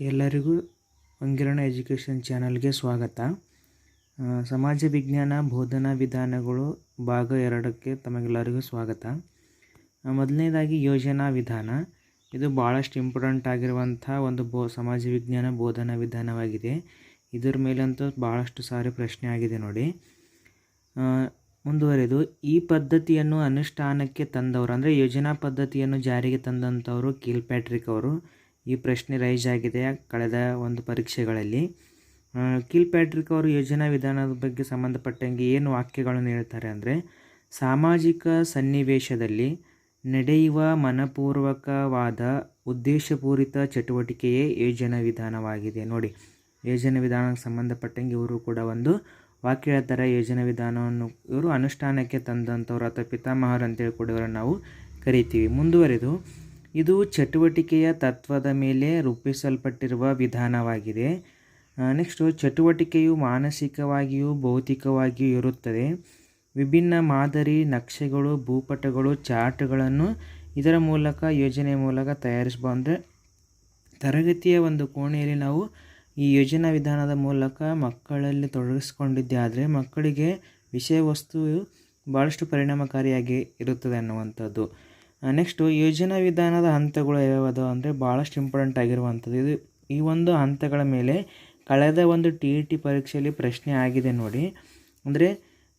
ಎಲ್ಲರಿಗೂ ಅಂಗಿರಣ ಎಜುಕೇಷನ್ ಚಾನಲ್ಗೆ ಸ್ವಾಗತ. ಸಮಾಜ ವಿಜ್ಞಾನ, ಬೋಧನಾ ವಿಧಾನಗಳು ಭಾಗ ಎರಡಕ್ಕೆ ತಮಗೆಲ್ಲರಿಗೂ ಸ್ವಾಗತ. ಮೊದಲನೇದಾಗಿ ಯೋಜನಾ ವಿಧಾನ. ಇದು ಭಾಳಷ್ಟು ಇಂಪಾರ್ಟೆಂಟ್ ಆಗಿರುವಂಥ ಒಂದು ಬೋ, ಸಮಾಜ ವಿಜ್ಞಾನ, ಬೋಧನಾ ವಿಧಾನವಾಗಿದೆ. ಇದರ ಮೇಲಂತೂ ಭಾಳಷ್ಟು ಸಾರಿ ಪ್ರಶ್ನೆ ಆಗಿದೆ ನೋಡಿ. ಮುಂದುವರೆದು, ಈ ಪದ್ಧತಿಯನ್ನು ಅನುಷ್ಠಾನಕ್ಕೆ ತಂದವರು, ಅಂದರೆ ಯೋಜನಾ ಪದ್ಧತಿಯನ್ನು ಜಾರಿಗೆ ತಂದಂಥವರು ಕಿಲ್ ಪ್ಯಾಟ್ರಿಕ್ ಅವರು ಈ ಪ್ರಶ್ನೆ ರೈಸ್ ಆಗಿದೆ ಕಳೆದ ಒಂದು ಪರೀಕ್ಷೆಗಳಲ್ಲಿ. ಕಿಲ್ ಪ್ಯಾಟ್ರಿಕ್ ಅವರು ಯೋಜನಾ ವಿಧಾನದ ಬಗ್ಗೆ ಸಂಬಂಧಪಟ್ಟಂಗೆ ಏನು ವಾಕ್ಯಗಳನ್ನು ಹೇಳ್ತಾರೆ ಅಂದರೆ, ಸಾಮಾಜಿಕ ಸನ್ನಿವೇಶದಲ್ಲಿ ನಡೆಯುವ ಮನಪೂರ್ವಕವಾದ ಉದ್ದೇಶಪೂರಿತ ಚಟುವಟಿಕೆಯೇ ಯೋಜನಾ ವಿಧಾನವಾಗಿದೆ. ನೋಡಿ, ಯೋಜನಾ ವಿಧಾನಕ್ಕೆ ಸಂಬಂಧಪಟ್ಟಂಗೆ ಇವರು ಕೂಡ ಒಂದು ವಾಕ್ಯ ಹೇಳ್ತಾರೆ. ಯೋಜನಾ ವಿಧಾನವನ್ನು ಇವರು ಅನುಷ್ಠಾನಕ್ಕೆ ತಂದಂಥವ್ರು ಅಥವಾ ಪಿತಾಮಹರು ಅಂತೇಳಿ ಕೂಡ ಇವರನ್ನು ನಾವು ಕರಿತೀವಿ. ಮುಂದುವರೆದು ಇದು ಚಟುವಟಿಕೆಯ ತತ್ವದ ಮೇಲೆ ರೂಪಿಸಲ್ಪಟ್ಟಿರುವ ವಿಧಾನವಾಗಿದೆ. ನೆಕ್ಸ್ಟು ಚಟುವಟಿಕೆಯು ಮಾನಸಿಕವಾಗಿಯೂ ಭೌತಿಕವಾಗಿಯೂ ಇರುತ್ತದೆ. ವಿಭಿನ್ನ ಮಾದರಿ, ನಕ್ಷೆಗಳು, ಭೂಪಟಗಳು, ಚಾರ್ಟ್ಗಳನ್ನು ಇದರ ಮೂಲಕ, ಯೋಜನೆ ಮೂಲಕ ತಯಾರಿಸಬಹುದು. ಅಂದರೆ ತರಗತಿಯ ಒಂದು ಕೋಣೆಯಲ್ಲಿ ನಾವು ಈ ಯೋಜನಾ ವಿಧಾನದ ಮೂಲಕ ಮಕ್ಕಳಲ್ಲಿ ತೊಡಗಿಸ್ಕೊಂಡಿದ್ದೆ. ಆದರೆ ಮಕ್ಕಳಿಗೆ ವಿಷಯ ವಸ್ತು ಭಾಳಷ್ಟು ಪರಿಣಾಮಕಾರಿಯಾಗಿ ಇರುತ್ತದೆ ಅನ್ನುವಂಥದ್ದು. ನೆಕ್ಸ್ಟು ಯೋಜನಾ ವಿಧಾನದ ಹಂತಗಳು ಯಾವ್ಯಾವುದು ಅಂದರೆ ಭಾಳಷ್ಟು ಇಂಪಾರ್ಟೆಂಟ್ ಆಗಿರುವಂಥದ್ದು. ಇದು ಈ ಒಂದು ಹಂತಗಳ ಮೇಲೆ ಕಳೆದ ಒಂದು ಟಿ ಇ ಟಿ ಪರೀಕ್ಷೆಯಲ್ಲಿ ಪ್ರಶ್ನೆ ಆಗಿದೆ ನೋಡಿ. ಅಂದರೆ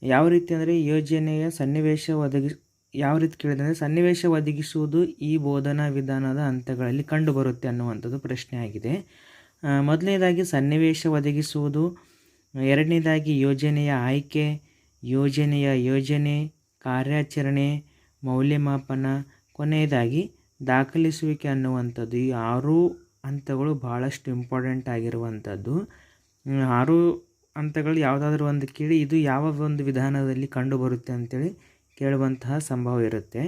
ಯಾವ ರೀತಿ ಅಂದರೆ ಯೋಜನೆಯ ಸನ್ನಿವೇಶ ಒದಗಿ, ಯಾವ ರೀತಿ ಕೇಳಿದೆ ಅಂದರೆ ಸನ್ನಿವೇಶ ಒದಗಿಸುವುದು ಈ ಬೋಧನಾ ವಿಧಾನದ ಹಂತಗಳಲ್ಲಿ ಕಂಡುಬರುತ್ತೆ ಅನ್ನುವಂಥದ್ದು ಪ್ರಶ್ನೆ ಆಗಿದೆ. ಮೊದಲನೇದಾಗಿ ಸನ್ನಿವೇಶ ಒದಗಿಸುವುದು, ಎರಡನೇದಾಗಿ ಯೋಜನೆಯ ಆಯ್ಕೆ, ಯೋಜನೆಯ ಯೋಜನೆ, ಕಾರ್ಯಾಚರಣೆ ಮೌಲ್ಯಮಾಪನ ಕೊನೆಯದಾಗಿ ದಾಖಲಿಸುವಿಕೆ ಅನ್ನುವಂಥದ್ದು, ಈ ಆರು ಹಂತಗಳು ಭಾಳಷ್ಟು ಇಂಪಾರ್ಟೆಂಟ್ ಆಗಿರುವಂಥದ್ದು. ಆರು ಹಂತಗಳು ಯಾವುದಾದ್ರೂ ಒಂದು ಕೇಳಿ, ಇದು ಯಾವ ಒಂದು ವಿಧಾನದಲ್ಲಿ ಕಂಡುಬರುತ್ತೆ ಅಂತೇಳಿ ಕೇಳುವಂತಹ ಸಂಭವ ಇರುತ್ತೆ.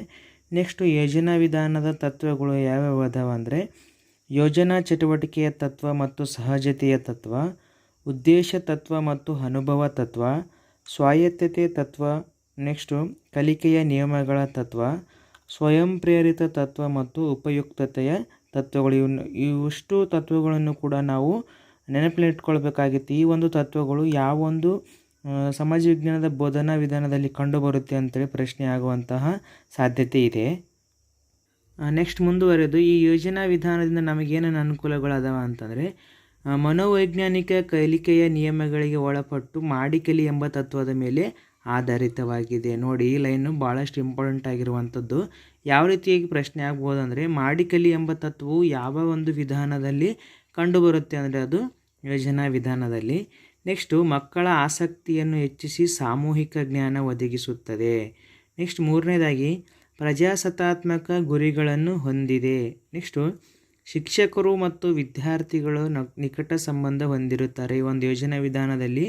ನೆಕ್ಸ್ಟು ಯೋಜನಾ ವಿಧಾನದ ತತ್ವಗಳು ಯಾವ್ಯಾವ ಅದಾವ ಅಂದರೆ, ಯೋಜನಾ ಚಟುವಟಿಕೆಯ ತತ್ವ ಮತ್ತು ಸಹಜತೆಯ ತತ್ವ, ಉದ್ದೇಶ ತತ್ವ ಮತ್ತು ಅನುಭವ ತತ್ವ, ಸ್ವಾಯತ್ತತೆ ತತ್ವ ನೆಕ್ಸ್ಟು ಕಲಿಕೆಯ ನಿಯಮಗಳ ತತ್ವ ಸ್ವಯಂ ಪ್ರೇರಿತ ತತ್ವ ಮತ್ತು ಉಪಯುಕ್ತತೆಯ ತತ್ವಗಳು. ಇವನ್ನು ಇವಿಷ್ಟು ತತ್ವಗಳನ್ನು ಕೂಡ ನಾವು ನೆನಪಿನಲ್ಲಿಟ್ಕೊಳ್ಬೇಕಾಗಿತ್ತು ಈ ಒಂದು ತತ್ವಗಳು ಯಾವೊಂದು ಸಮಾಜ ವಿಜ್ಞಾನದ ಬೋಧನಾ ವಿಧಾನದಲ್ಲಿ ಕಂಡುಬರುತ್ತೆ ಅಂತೇಳಿ ಪ್ರಶ್ನೆ ಆಗುವಂತಹ ಸಾಧ್ಯತೆ ಇದೆ. ನೆಕ್ಸ್ಟ್ ಮುಂದುವರೆದು, ಈ ಯೋಜನಾ ವಿಧಾನದಿಂದ ನಮಗೇನೇನು ಅನುಕೂಲಗಳದಾವ ಅಂತಂದರೆ ಮನೋವೈಜ್ಞಾನಿಕ ಕಲಿಕೆಯ ನಿಯಮಗಳಿಗೆ ಒಳಪಟ್ಟು ಮಾಡಿಕಲಿ ಎಂಬ ತತ್ವದ ಮೇಲೆ ಆಧಾರಿತವಾಗಿದೆ. ನೋಡಿ, ಈ ಲೈನು ಭಾಳಷ್ಟು ಇಂಪಾರ್ಟೆಂಟ್ ಆಗಿರುವಂಥದ್ದು. ಯಾವ ರೀತಿಯಾಗಿ ಪ್ರಶ್ನೆ ಆಗ್ಬೋದು ಅಂದರೆ, ಮಾಡಿಕಲಿ ಎಂಬ ತತ್ವವು ಯಾವ ಒಂದು ವಿಧಾನದಲ್ಲಿ ಕಂಡುಬರುತ್ತೆ ಅಂದರೆ, ಅದು ಯೋಜನಾ ವಿಧಾನದಲ್ಲಿ. ನೆಕ್ಸ್ಟು, ಮಕ್ಕಳ ಆಸಕ್ತಿಯನ್ನು ಹೆಚ್ಚಿಸಿ ಸಾಮೂಹಿಕ ಜ್ಞಾನ ಒದಗಿಸುತ್ತದೆ. ನೆಕ್ಸ್ಟ್, ಮೂರನೇದಾಗಿ, ಪ್ರಜಾಸತ್ತಾತ್ಮಕ ಗುರಿಗಳನ್ನು ಹೊಂದಿದೆ. ನೆಕ್ಸ್ಟು, ಶಿಕ್ಷಕರು ಮತ್ತು ವಿದ್ಯಾರ್ಥಿಗಳು ನಿಕಟ ಸಂಬಂಧ ಹೊಂದಿರುತ್ತಾರೆ. ಈ ಒಂದು ಯೋಜನಾ ವಿಧಾನದಲ್ಲಿ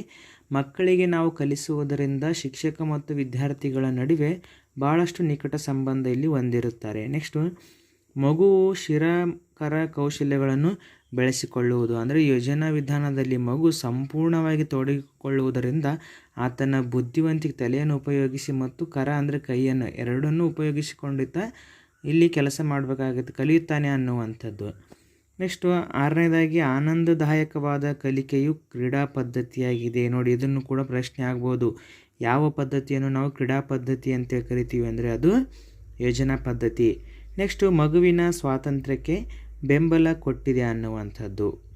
ಮಕ್ಕಳಿಗೆ ನಾವು ಕಲಿಸುವುದರಿಂದ ಶಿಕ್ಷಕ ಮತ್ತು ವಿದ್ಯಾರ್ಥಿಗಳ ನಡುವೆ ಭಾಳಷ್ಟು ನಿಕಟ ಸಂಬಂಧ ಇಲ್ಲಿ ಹೊಂದಿರುತ್ತಾರೆ. ನೆಕ್ಸ್ಟು ಮಗುವು ಶಿರಕರ ಕೌಶಲ್ಯಗಳನ್ನು ಬೆಳೆಸಿಕೊಳ್ಳುವುದು. ಅಂದರೆ ಯೋಜನಾ ವಿಧಾನದಲ್ಲಿ ಮಗು ಸಂಪೂರ್ಣವಾಗಿ ತೊಡಗಿಕೊಳ್ಳುವುದರಿಂದ ಆತನ ಬುದ್ಧಿವಂತಿಕೆ ತಲೆಯನ್ನು ಉಪಯೋಗಿಸಿ ಮತ್ತು ಕರ ಅಂದರೆ ಕೈಯನ್ನು ಎರಡನ್ನೂ ಉಪಯೋಗಿಸಿಕೊಂಡಿದ್ದ ಇಲ್ಲಿ ಕೆಲಸ ಮಾಡಬೇಕಾಗುತ್ತೆ, ಕಲಿಯುತ್ತಾನೆ ಅನ್ನುವಂಥದ್ದು. ನೆಕ್ಸ್ಟು ಆರನೇದಾಗಿ ಆನಂದದಾಯಕವಾದ ಕಲಿಕೆಯು ಕ್ರೀಡಾ ಪದ್ಧತಿಯಾಗಿದೆ. ನೋಡಿ, ಇದನ್ನು ಕೂಡ ಪ್ರಶ್ನೆ ಆಗ್ಬೋದು. ಯಾವ ಪದ್ಧತಿಯನ್ನು ನಾವು ಕ್ರೀಡಾ ಪದ್ಧತಿ ಅಂತ ಕರಿತೀವಿ ಅಂದರೆ ಅದು ಯೋಜನಾ ಪದ್ಧತಿ. ನೆಕ್ಸ್ಟು ಮಗುವಿನ ಸ್ವಾತಂತ್ರ್ಯಕ್ಕೆ ಬೆಂಬಲ ಕೊಟ್ಟಿದೆ ಅನ್ನುವಂಥದ್ದು.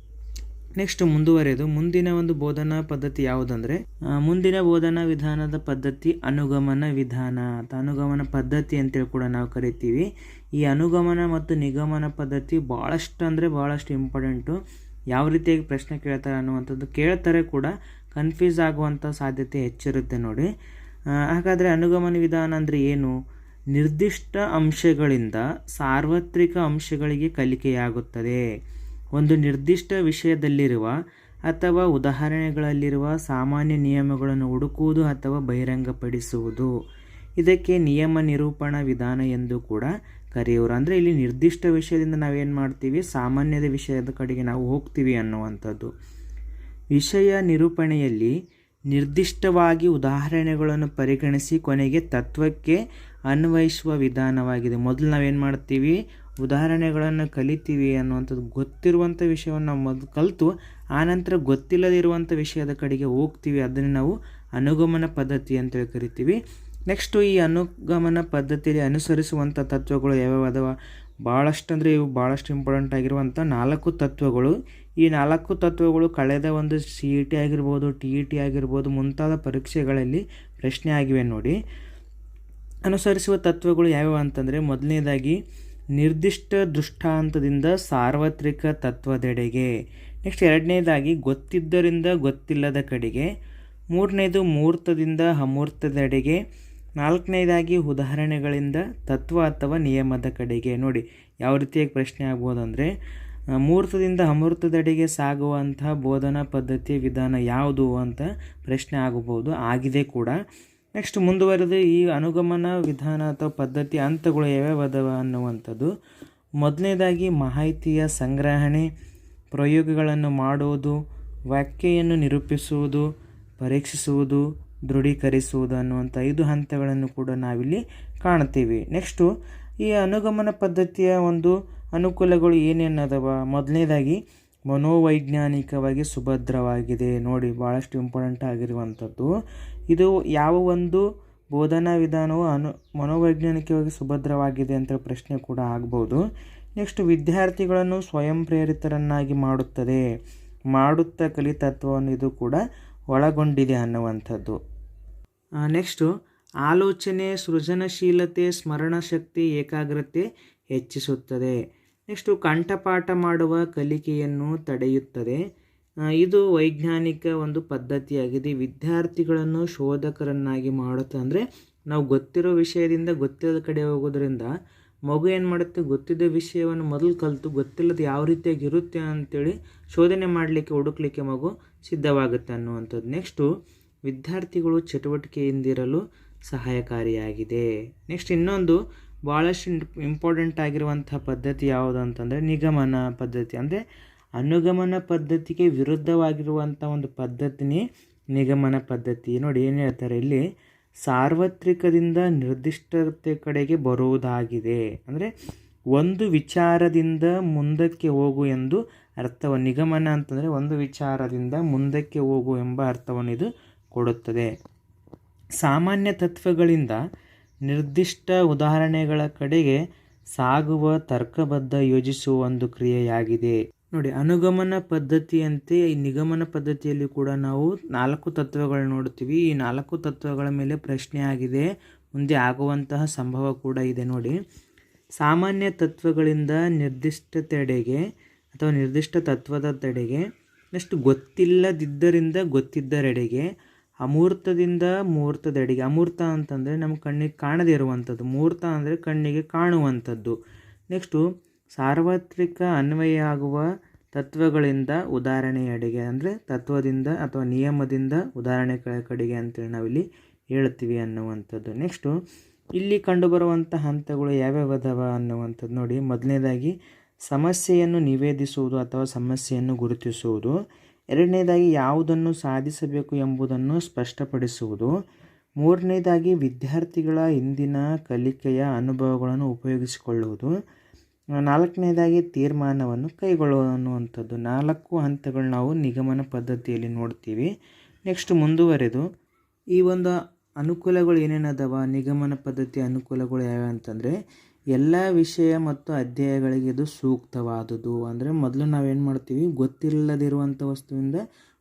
ನೆಕ್ಸ್ಟ್ ಮುಂದುವರೆದು ಮುಂದಿನ ಒಂದು ಬೋಧನಾ ಪದ್ಧತಿ ಯಾವುದಂದ್ರೆ ಮುಂದಿನ ಬೋಧನಾ ವಿಧಾನದ ಪದ್ಧತಿ ಅನುಗಮನ ವಿಧಾನ ಅಥವಾ ಅನುಗಮನ ಪದ್ಧತಿ ಅಂತೇಳಿ ಕೂಡ ನಾವು ಕರಿತೀವಿ. ಈ ಅನುಗಮನ ಮತ್ತು ನಿಗಮನ ಪದ್ಧತಿ ಭಾಳಷ್ಟು ಅಂದರೆ ಭಾಳಷ್ಟು ಇಂಪಾರ್ಟೆಂಟು ಯಾವ ರೀತಿಯಾಗಿ ಪ್ರಶ್ನೆ ಕೇಳ್ತಾರೆ ಅನ್ನುವಂಥದ್ದು ಕೇಳ್ತಾರೆ ಕೂಡ ಕನ್ಫ್ಯೂಸ್ ಆಗುವಂಥ ಸಾಧ್ಯತೆ ಹೆಚ್ಚಿರುತ್ತೆ ನೋಡಿ. ಹಾಗಾದರೆ ಅನುಗಮನ ವಿಧಾನ ಅಂದರೆ ಏನು? ನಿರ್ದಿಷ್ಟ ಅಂಶಗಳಿಂದ ಸಾರ್ವತ್ರಿಕ ಅಂಶಗಳಿಗೆ ಕಲಿಕೆಯಾಗುತ್ತದೆ. ಒಂದು ನಿರ್ದಿಷ್ಟ ವಿಷಯದಲ್ಲಿರುವ ಅಥವಾ ಉದಾಹರಣೆಗಳಲ್ಲಿರುವ ಸಾಮಾನ್ಯ ನಿಯಮಗಳನ್ನು ಹುಡುಕುವುದು ಅಥವಾ ಬಹಿರಂಗಪಡಿಸುವುದು. ಇದಕ್ಕೆ ನಿಯಮ ನಿರೂಪಣಾ ವಿಧಾನ ಎಂದು ಕೂಡ ಕರೆಯುವರು ಅಂದರೆ ಇಲ್ಲಿ ನಿರ್ದಿಷ್ಟ ವಿಷಯದಿಂದ ನಾವೇನು ಮಾಡ್ತೀವಿ? ಸಾಮಾನ್ಯದ ವಿಷಯದ ಕಡೆಗೆ ನಾವು ಹೋಗ್ತೀವಿ ಅನ್ನುವಂಥದ್ದು. ವಿಷಯ ನಿರೂಪಣೆಯಲ್ಲಿ ನಿರ್ದಿಷ್ಟವಾಗಿ ಉದಾಹರಣೆಗಳನ್ನು ಪರಿಗಣಿಸಿ ಕೊನೆಗೆ ತತ್ವಕ್ಕೆ ಅನ್ವಯಿಸುವ ವಿಧಾನವಾಗಿದೆ. ಮೊದಲು ನಾವೇನು ಮಾಡ್ತೀವಿ? ಉದಾಹರಣೆಗಳನ್ನು ಕಲಿತೀವಿ ಅನ್ನುವಂಥದ್ದು ಗೊತ್ತಿರುವಂಥ ವಿಷಯವನ್ನು ನಾವು ಮೊದಲು ಕಲಿತು ಆನಂತರ ಗೊತ್ತಿಲ್ಲದಿರುವಂಥ ವಿಷಯದ ಕಡೆಗೆ ಹೋಗ್ತೀವಿ. ಅದನ್ನು ನಾವು ಅನುಗಮನ ಪದ್ಧತಿ ಅಂತೇಳಿ ಕರಿತೀವಿ. ನೆಕ್ಸ್ಟು ಈ ಅನುಗಮನ ಪದ್ಧತಿಯಲ್ಲಿ ಅನುಸರಿಸುವಂಥ ತತ್ವಗಳು ಯಾವ್ಯಾವ ಅದಾವ? ಭಾಳಷ್ಟು ಅಂದರೆ ಇವು ಭಾಳಷ್ಟು ಇಂಪಾರ್ಟೆಂಟ್ ಆಗಿರುವಂಥ ನಾಲ್ಕು ತತ್ವಗಳು. ಈ ನಾಲ್ಕು ತತ್ವಗಳು ಕಳೆದ ಒಂದು ಸಿ ಇ ಟಿ ಆಗಿರ್ಬೋದು, ಟಿ ಇ ಟಿ ಆಗಿರ್ಬೋದು ಮುಂತಾದ ಪರೀಕ್ಷೆಗಳಲ್ಲಿ ಪ್ರಶ್ನೆ ಆಗಿವೆ ನೋಡಿ. ಅನುಸರಿಸುವ ತತ್ವಗಳು ಯಾವ್ಯಾವ ಅಂತಂದರೆ ಮೊದಲನೇದಾಗಿ ನಿರ್ದಿಷ್ಟ ದೃಷ್ಟಾಂತದಿಂದ ಸಾರ್ವತ್ರಿಕ ತತ್ವದೆಡೆಗೆ. ನೆಕ್ಸ್ಟ್ ಎರಡನೇದಾಗಿ ಗೊತ್ತಿದ್ದರಿಂದ ಗೊತ್ತಿಲ್ಲದ ಕಡೆಗೆ. ಮೂರನೇದು ಮೂರ್ತದಿಂದ ಅಮೂರ್ತದೆಡೆಗೆ. ನಾಲ್ಕನೇದಾಗಿ ಉದಾಹರಣೆಗಳಿಂದ ತತ್ವ ಅಥವಾ ನಿಯಮದ ಕಡೆಗೆ. ನೋಡಿ, ಯಾವ ರೀತಿಯಾಗಿ ಪ್ರಶ್ನೆ ಆಗ್ಬೋದು ಅಂದರೆ ಮೂರ್ತದಿಂದ ಅಮೂರ್ತದೆಡೆಗೆ ಸಾಗುವಂತಹ ಬೋಧನಾ ಪದ್ಧತಿ ವಿಧಾನ ಯಾವುದು ಅಂತ ಪ್ರಶ್ನೆ ಆಗಬಹುದು ಆಗಿದೆ ಕೂಡ. ನೆಕ್ಸ್ಟ್ ಮುಂದುವರೆದು ಈ ಅನುಗಮನ ವಿಧಾನ ಅಥವಾ ಪದ್ಧತಿ ಹಂತಗಳು ಯಾವ್ಯಾವ ಅದಾವ ಅನ್ನುವಂಥದ್ದು. ಮೊದಲನೇದಾಗಿ ಮಾಹಿತಿಯ ಸಂಗ್ರಹಣೆ, ಪ್ರಯೋಗಗಳನ್ನು ಮಾಡುವುದು, ವ್ಯಾಖ್ಯೆಯನ್ನು ನಿರೂಪಿಸುವುದು, ಪರೀಕ್ಷಿಸುವುದು, ದೃಢೀಕರಿಸುವುದು ಅನ್ನುವಂಥ ಐದು ಹಂತಗಳನ್ನು ಕೂಡ ನಾವಿಲ್ಲಿ ಕಾಣ್ತೀವಿ ನೆಕ್ಸ್ಟು ಈ ಅನುಗಮನ ಪದ್ಧತಿಯ ಒಂದು ಅನುಕೂಲಗಳು ಏನೇನದವ? ಮೊದಲನೇದಾಗಿ ಮನೋವೈಜ್ಞಾನಿಕವಾಗಿ ಸುಭದ್ರವಾಗಿದೆ. ನೋಡಿ ಭಾಳಷ್ಟು ಇಂಪಾರ್ಟೆಂಟ್ ಆಗಿರುವಂಥದ್ದು. ಇದು ಯಾವ ಒಂದು ಬೋಧನಾ ವಿಧಾನವು ಅನು, ಮನೋವೈಜ್ಞಾನಿಕವಾಗಿ ಸುಭದ್ರವಾಗಿದೆ ಅಂತ ಪ್ರಶ್ನೆ ಕೂಡ ಆಗ್ಬೋದು. ನೆಕ್ಸ್ಟ್, ವಿದ್ಯಾರ್ಥಿಗಳನ್ನು ಸ್ವಯಂ ಪ್ರೇರಿತರನ್ನಾಗಿ ಮಾಡುತ್ತದೆ. ಮಾಡುತ್ತಾ ಕಲಿತತ್ವವನ್ನು ಇದು ಕೂಡ ಒಳಗೊಂಡಿದೆ ಅನ್ನುವಂಥದ್ದು. ನೆಕ್ಸ್ಟು, ಆಲೋಚನೆ ಸೃಜನಶೀಲತೆ, ಸ್ಮರಣಶಕ್ತಿ, ಏಕಾಗ್ರತೆ ಹೆಚ್ಚಿಸುತ್ತದೆ. ನೆಕ್ಸ್ಟು ಕಂಠಪಾಠ ಮಾಡುವ ಕಲಿಕೆಯನ್ನು ತಡೆಯುತ್ತದೆ. ಇದು ವೈಜ್ಞಾನಿಕ ಒಂದು ಪದ್ಧತಿಯಾಗಿದೆ. ವಿದ್ಯಾರ್ಥಿಗಳನ್ನು ಶೋಧಕರನ್ನಾಗಿ ಮಾಡುತ್ತೆ ಅಂದರೆ ನಾವು ಗೊತ್ತಿರೋ ವಿಷಯದಿಂದ ಗೊತ್ತಿಲ್ಲದ ಕಡೆ ಹೋಗೋದ್ರಿಂದ ಮಗು ಏನು ಮಾಡುತ್ತೆ? ಗೊತ್ತಿದ್ದ ವಿಷಯವನ್ನು ಮೊದಲು ಕಲಿತು ಗೊತ್ತಿಲ್ಲದ ಯಾವ ರೀತಿಯಾಗಿ ಇರುತ್ತೆ ಅಂತೇಳಿ ಶೋಧನೆ ಮಾಡಲಿಕ್ಕೆ, ಹುಡುಕ್ಲಿಕ್ಕೆ ಮಗು ಸಿದ್ಧವಾಗುತ್ತೆ ಅನ್ನುವಂಥದ್ದು. ನೆಕ್ಸ್ಟು ವಿದ್ಯಾರ್ಥಿಗಳು ಚಟುವಟಿಕೆಯಿಂದಿರಲು ಸಹಾಯಕಾರಿಯಾಗಿದೆ. ನೆಕ್ಸ್ಟ್ ಇನ್ನೊಂದು ಭಾಳಷ್ಟು ಇಂಪಾರ್ಟೆಂಟ್ ಆಗಿರುವಂಥ ಪದ್ಧತಿ ಯಾವುದು ಅಂತಂದರೆ ನಿಗಮನ ಪದ್ಧತಿ. ಅಂದರೆ ಅನುಗಮನ ಪದ್ಧತಿಗೆ ವಿರುದ್ಧವಾಗಿರುವಂಥ ಒಂದು ಪದ್ಧತಿನೇ ನಿಗಮನ ಪದ್ಧತಿ. ನೋಡಿ ಏನು ಹೇಳ್ತಾರೆ? ಇಲ್ಲಿ ಸಾರ್ವತ್ರಿಕದಿಂದ ನಿರ್ದಿಷ್ಟತೆ ಕಡೆಗೆ ಬರುವುದಾಗಿದೆ. ಅಂದರೆ ಒಂದು ವಿಚಾರದಿಂದ ಮುಂದಕ್ಕೆ ಹೋಗು ಎಂದು ಅರ್ಥವ, ನಿಗಮನ ಅಂತಂದರೆ ಒಂದು ವಿಚಾರದಿಂದ ಮುಂದಕ್ಕೆ ಹೋಗು ಎಂಬ ಅರ್ಥವನ್ನು ಇದು ಕೊಡುತ್ತದೆ. ಸಾಮಾನ್ಯ ತತ್ವಗಳಿಂದ ನಿರ್ದಿಷ್ಟ ಉದಾಹರಣೆಗಳ ಕಡೆಗೆ ಸಾಗುವ ತರ್ಕಬದ್ಧ ಯೋಜಿಸುವ ಒಂದು ಕ್ರಿಯೆಯಾಗಿದೆ. ನೋಡಿ, ಅನುಗಮನ ಪದ್ಧತಿಯಂತೆ ಈ ನಿಗಮನ ಪದ್ಧತಿಯಲ್ಲಿ ಕೂಡ ನಾವು ನಾಲ್ಕು ತತ್ವಗಳು ನೋಡ್ತೀವಿ. ಈ ನಾಲ್ಕು ತತ್ವಗಳ ಮೇಲೆ ಪ್ರಶ್ನೆ ಆಗಿದೆ. ಮುಂದೆ ಆಗುವಂತಹ ಸಂಭವ ಕೂಡ ಇದೆ ನೋಡಿ. ಸಾಮಾನ್ಯ ತತ್ವಗಳಿಂದ ನಿರ್ದಿಷ್ಟ ತಡೆಗೆ ಅಥವಾ ನಿರ್ದಿಷ್ಟ ತತ್ವದ ತಡೆಗೆ ನೆಕ್ಸ್ಟ್ ಗೊತ್ತಿಲ್ಲದಿದ್ದರಿಂದ ಗೊತ್ತಿದ್ದರೆಡೆಗೆ ಅಮೂರ್ತದಿಂದ ಮುಹೂರ್ತದೆಡೆಗೆ ಅಮೂರ್ತ ಅಂತಂದರೆ ನಮ್ಮ ಕಣ್ಣಿಗೆ ಕಾಣದೇ ಇರುವಂಥದ್ದು ಮುಹೂರ್ತ ಅಂದರೆ ಕಣ್ಣಿಗೆ ಕಾಣುವಂಥದ್ದು. ನೆಕ್ಸ್ಟು ಸಾರ್ವತ್ರಿಕ ಅನ್ವಯ ಆಗುವ ತತ್ವಗಳಿಂದ ಉದಾಹರಣೆಯಡೆಗೆ ಅಂದರೆ ತತ್ವದಿಂದ ಅಥವಾ ನಿಯಮದಿಂದ ಉದಾಹರಣೆ ಕಡೆಗೆ ಅಂತೇಳಿ ನಾವಿಲ್ಲಿ ಹೇಳ್ತೀವಿ ಅನ್ನುವಂಥದ್ದು. ನೆಕ್ಸ್ಟು ಇಲ್ಲಿ ಕಂಡುಬರುವಂಥ ಹಂತಗಳು ಯಾವ್ಯಾವ ಅದಾವ ಅನ್ನುವಂಥದ್ದು ನೋಡಿ. ಮೊದಲನೇದಾಗಿ, ಸಮಸ್ಯೆಯನ್ನು ನಿವೇದಿಸುವುದು ಅಥವಾ ಸಮಸ್ಯೆಯನ್ನು ಗುರುತಿಸುವುದು. ಎರಡನೇದಾಗಿ ಯಾವುದನ್ನು ಸಾಧಿಸಬೇಕು ಎಂಬುದನ್ನು ಸ್ಪಷ್ಟಪಡಿಸುವುದು. ಮೂರನೇದಾಗಿ ವಿದ್ಯಾರ್ಥಿಗಳ ಇಂದಿನ ಕಲಿಕೆಯ ಅನುಭವಗಳನ್ನು ಉಪಯೋಗಿಸಿಕೊಳ್ಳುವುದು. ನಾಲ್ಕನೇದಾಗಿ ತೀರ್ಮಾನವನ್ನು ಕೈಗೊಳ್ಳುವುದು ಅನ್ನುವಂಥದ್ದು ನಾಲ್ಕು ಹಂತಗಳು ನಾವು ನಿಗಮನ ಪದ್ಧತಿಯಲ್ಲಿ ನೋಡ್ತೀವಿ. ನೆಕ್ಸ್ಟ್ ಮುಂದುವರೆದು, ಈ ಒಂದು ಅನುಕೂಲಗಳು ಏನೇನದವ? ನಿಗಮನ ಪದ್ಧತಿ ಅನುಕೂಲಗಳು ಯಾವ್ಯಾವ ಅಂತಂದರೆ ಎಲ್ಲ ವಿಷಯ ಮತ್ತು ಅಧ್ಯಾಯಗಳಿಗೆ ಇದು ಸೂಕ್ತವಾದುದು. ಅಂದರೆ ಮೊದಲು ನಾವೇನು ಮಾಡ್ತೀವಿ? ಗೊತ್ತಿಲ್ಲದಿರುವಂಥ ವಸ್ತುವಿಂದ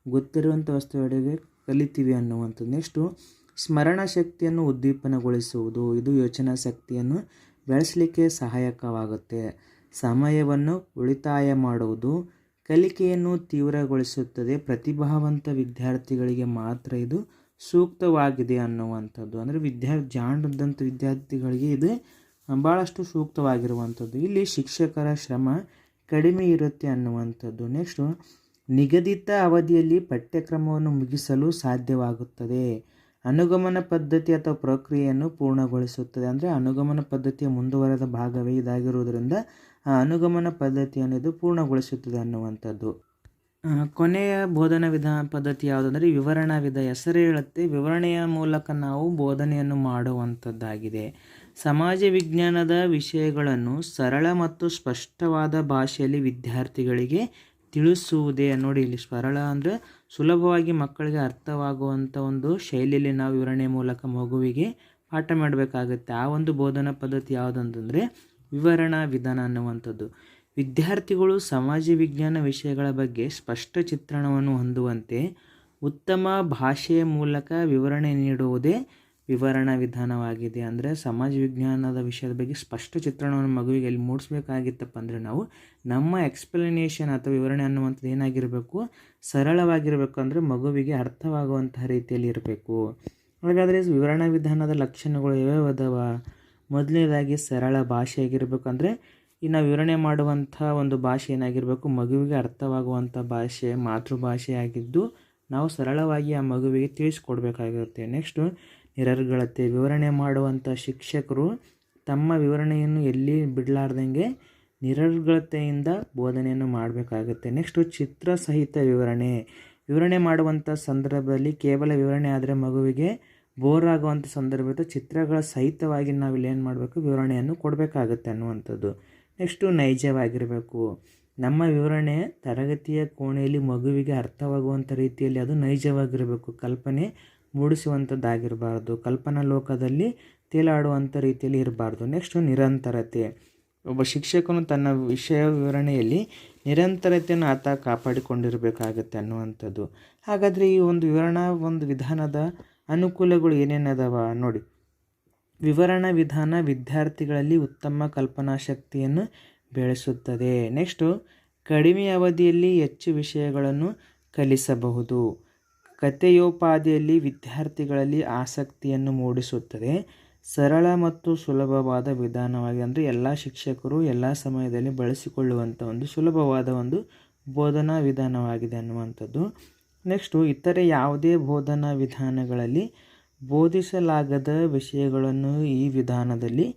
ಗೊತ್ತಿರುವಂಥ ವಸ್ತುವಡೆಗೆ ಕಲಿತೀವಿ ಅನ್ನುವಂಥದ್ದು. ನೆಕ್ಸ್ಟು ಸ್ಮರಣ ಶಕ್ತಿಯನ್ನು ಉದ್ದೀಪನಗೊಳಿಸುವುದು. ಇದು ಯೋಚನಾ ಶಕ್ತಿಯನ್ನು ಬೆಳೆಸಲಿಕ್ಕೆ ಸಹಾಯಕವಾಗುತ್ತೆ. ಸಮಯವನ್ನು ಉಳಿತಾಯ ಮಾಡುವುದು. ಕಲಿಕೆಯನ್ನು ತೀವ್ರಗೊಳಿಸುತ್ತದೆ. ಪ್ರತಿಭಾವಂತ ವಿದ್ಯಾರ್ಥಿಗಳಿಗೆ ಮಾತ್ರ ಇದು ಸೂಕ್ತವಾಗಿದೆ ಅನ್ನುವಂಥದ್ದು. ಅಂದರೆ ವಿದ್ಯಾರ್ಥಿ ಜಾಣದಂಥ ವಿದ್ಯಾರ್ಥಿಗಳಿಗೆ ಇದು ಭಾಳಷ್ಟು ಸೂಕ್ತವಾಗಿರುವಂಥದ್ದು. ಇಲ್ಲಿ ಶಿಕ್ಷಕರ ಶ್ರಮ ಕಡಿಮೆ ಇರುತ್ತೆ ಅನ್ನುವಂಥದ್ದು. ನೆಕ್ಸ್ಟು ನಿಗದಿತ ಅವಧಿಯಲ್ಲಿ ಪಠ್ಯಕ್ರಮವನ್ನು ಮುಗಿಸಲು ಸಾಧ್ಯವಾಗುತ್ತದೆ. ಅನುಗಮನ ಪದ್ಧತಿ ಅಥವಾ ಪ್ರಕ್ರಿಯೆಯನ್ನು ಪೂರ್ಣಗೊಳಿಸುತ್ತದೆ. ಅಂದರೆ ಅನುಗಮನ ಪದ್ಧತಿಯ ಮುಂದುವರೆದ ಭಾಗವೇ ಇದಾಗಿರುವುದರಿಂದ ಆ ಅನುಗಮನ ಪದ್ಧತಿಯನ್ನು ಇದು ಪೂರ್ಣಗೊಳಿಸುತ್ತದೆ ಅನ್ನುವಂಥದ್ದು. ಕೊನೆಯ ಬೋಧನಾ ವಿಧಾನ ಪದ್ಧತಿ ಯಾವುದಂದರೆ ವಿವರಣಾ ವಿಧ. ಹೆಸರು ಹೇಳುತ್ತೆ, ವಿವರಣೆಯ ಮೂಲಕ ನಾವು ಬೋಧನೆಯನ್ನು ಮಾಡುವಂಥದ್ದಾಗಿದೆ. ಸಮಾಜ ವಿಜ್ಞಾನದ ವಿಷಯಗಳನ್ನು ಸರಳ ಮತ್ತು ಸ್ಪಷ್ಟವಾದ ಭಾಷೆಯಲ್ಲಿ ವಿದ್ಯಾರ್ಥಿಗಳಿಗೆ ತಿಳಿಸುವುದೇ ನೋಡಿ, ಇಲ್ಲಿ ಸರಳ ಅಂದರೆ ಸುಲಭವಾಗಿ ಮಕ್ಕಳಿಗೆ ಅರ್ಥವಾಗುವಂಥ ಒಂದು ಶೈಲಿಯಲ್ಲಿ ನಾವು ವಿವರಣೆ ಮೂಲಕ ಮಗುವಿಗೆ ಪಾಠ ಮಾಡಬೇಕಾಗುತ್ತೆ. ಆ ಒಂದು ಬೋಧನಾ ಪದ್ಧತಿ ಯಾವುದಂತಂದರೆ ವಿವರಣಾ ವಿಧಾನ ಅನ್ನುವಂಥದ್ದು. ವಿದ್ಯಾರ್ಥಿಗಳು ಸಮಾಜ ವಿಜ್ಞಾನ ವಿಷಯಗಳ ಬಗ್ಗೆ ಸ್ಪಷ್ಟ ಚಿತ್ರಣವನ್ನು ಹೊಂದುವಂತೆ ಉತ್ತಮ ಭಾಷೆಯ ಮೂಲಕ ವಿವರಣೆ ನೀಡುವುದೇ ವಿವರಣಾ ವಿಧಾನವಾಗಿದೆ. ಅಂದರೆ ಸಮಾಜ ವಿಜ್ಞಾನದ ವಿಷಯದ ಬಗ್ಗೆ ಸ್ಪಷ್ಟ ಚಿತ್ರಣವನ್ನು ಮಗುವಿಗೆ ಅಲ್ಲಿ ಮೂಡಿಸ್ಬೇಕಾಗಿತ್ತಪ್ಪ ಅಂದರೆ ನಾವು ನಮ್ಮ ಎಕ್ಸ್ಪ್ಲನೇಷನ್ ಅಥವಾ ವಿವರಣೆ ಅನ್ನುವಂಥದ್ದು ಏನಾಗಿರಬೇಕು, ಸರಳವಾಗಿರಬೇಕು ಅಂದರೆ ಮಗುವಿಗೆ ಅರ್ಥವಾಗುವಂತಹ ರೀತಿಯಲ್ಲಿ ಇರಬೇಕು. ಹಾಗಾದರೆ ವಿವರಣಾ ವಿಧಾನದ ಲಕ್ಷಣಗಳು ಯಾವ್ಯಾವ ಅದಾವ? ಮೊದಲನೇದಾಗಿ ಸರಳ ಭಾಷೆ ಆಗಿರಬೇಕು ಅಂದರೆ ನಾವು ವಿವರಣೆ ಮಾಡುವಂಥ ಒಂದು ಭಾಷೆ ಏನಾಗಿರಬೇಕು, ಮಗುವಿಗೆ ಅರ್ಥವಾಗುವಂಥ ಭಾಷೆ ಮಾತೃಭಾಷೆಯಾಗಿದ್ದು ನಾವು ಸರಳವಾಗಿ ಆ ಮಗುವಿಗೆ ತಿಳಿಸ್ಕೊಡ್ಬೇಕಾಗಿರುತ್ತೆ. ನೆಕ್ಸ್ಟು ನಿರರ್ಗಳತೆ, ವಿವರಣೆ ಮಾಡುವಂಥ ಶಿಕ್ಷಕರು ತಮ್ಮ ವಿವರಣೆಯನ್ನು ಎಲ್ಲಿ ಬಿಡಲಾರ್ದಂಗೆ ನಿರರ್ಗಳತೆಯಿಂದ ಬೋಧನೆಯನ್ನು ಮಾಡಬೇಕಾಗುತ್ತೆ. ನೆಕ್ಸ್ಟು ಚಿತ್ರ ಸಹಿತ ವಿವರಣೆ. ವಿವರಣೆ ಮಾಡುವಂಥ ಸಂದರ್ಭದಲ್ಲಿ ಕೇವಲ ವಿವರಣೆ ಆದರೆ ಮಗುವಿಗೆ ಬೋರ್ ಆಗುವಂಥ ಸಂದರ್ಭದ ಚಿತ್ರಗಳ ಸಹಿತವಾಗಿ ನಾವು ಇಲ್ಲಿ ಏನು ಮಾಡಬೇಕು, ವಿವರಣೆಯನ್ನು ಕೊಡಬೇಕಾಗುತ್ತೆ ಅನ್ನುವಂಥದ್ದು. ನೆಕ್ಸ್ಟು ನೈಜವಾಗಿರಬೇಕು. ನಮ್ಮ ವಿವರಣೆ ತರಗತಿಯ ಕೋಣೆಯಲ್ಲಿ ಮಗುವಿಗೆ ಅರ್ಥವಾಗುವಂಥ ರೀತಿಯಲ್ಲಿ ಅದು ನೈಜವಾಗಿರಬೇಕು. ಕಲ್ಪನೆ ಮೂಡಿಸುವಂಥದ್ದಾಗಿರಬಾರ್ದು. ಕಲ್ಪನಾ ಲೋಕದಲ್ಲಿ ತೇಲಾಡುವಂಥ ರೀತಿಯಲ್ಲಿ ಇರಬಾರ್ದು. ನೆಕ್ಸ್ಟು ನಿರಂತರತೆ. ಒಬ್ಬ ಶಿಕ್ಷಕನು ತನ್ನ ವಿಷಯ ವಿವರಣೆಯಲ್ಲಿ ನಿರಂತರತೆಯನ್ನು ಆತ ಕಾಪಾಡಿಕೊಂಡಿರಬೇಕಾಗತ್ತೆ ಅನ್ನುವಂಥದ್ದು. ಹಾಗಾದರೆ ಈ ಒಂದು ವಿವರಣಾ ಒಂದು ವಿಧಾನದ ಅನುಕೂಲಗಳು ಏನೇನದವ? ನೋಡಿ. ವಿವರಣಾ ವಿಧಾನ ವಿದ್ಯಾರ್ಥಿಗಳಲ್ಲಿ ಉತ್ತಮ ಕಲ್ಪನಾ ಶಕ್ತಿಯನ್ನು ಬೆಳೆಸುತ್ತದೆ. ನೆಕ್ಸ್ಟು, ಕಡಿಮೆ ಅವಧಿಯಲ್ಲಿ ಹೆಚ್ಚು ವಿಷಯಗಳನ್ನು ಕಲಿಸಬಹುದು. ಕಥೆಯೋಪಾದಿಯಲ್ಲಿ ವಿದ್ಯಾರ್ಥಿಗಳಲ್ಲಿ ಆಸಕ್ತಿಯನ್ನು ಮೂಡಿಸುತ್ತದೆ. ಸರಳ ಮತ್ತು ಸುಲಭವಾದ ವಿಧಾನವಾಗಿ ಅಂದರೆ ಎಲ್ಲ ಶಿಕ್ಷಕರು ಎಲ್ಲ ಸಮಯದಲ್ಲಿ ಬಳಸಿಕೊಳ್ಳುವಂಥ ಒಂದು ಸುಲಭವಾದ ಒಂದು ಬೋಧನಾ ವಿಧಾನವಾಗಿದೆ ಅನ್ನುವಂಥದ್ದು. ನೆಕ್ಸ್ಟು, ಇತರೆ ಯಾವುದೇ ಬೋಧನಾ ವಿಧಾನಗಳಲ್ಲಿ ಬೋಧಿಸಲಾಗದ ವಿಷಯಗಳನ್ನು ಈ ವಿಧಾನದಲ್ಲಿ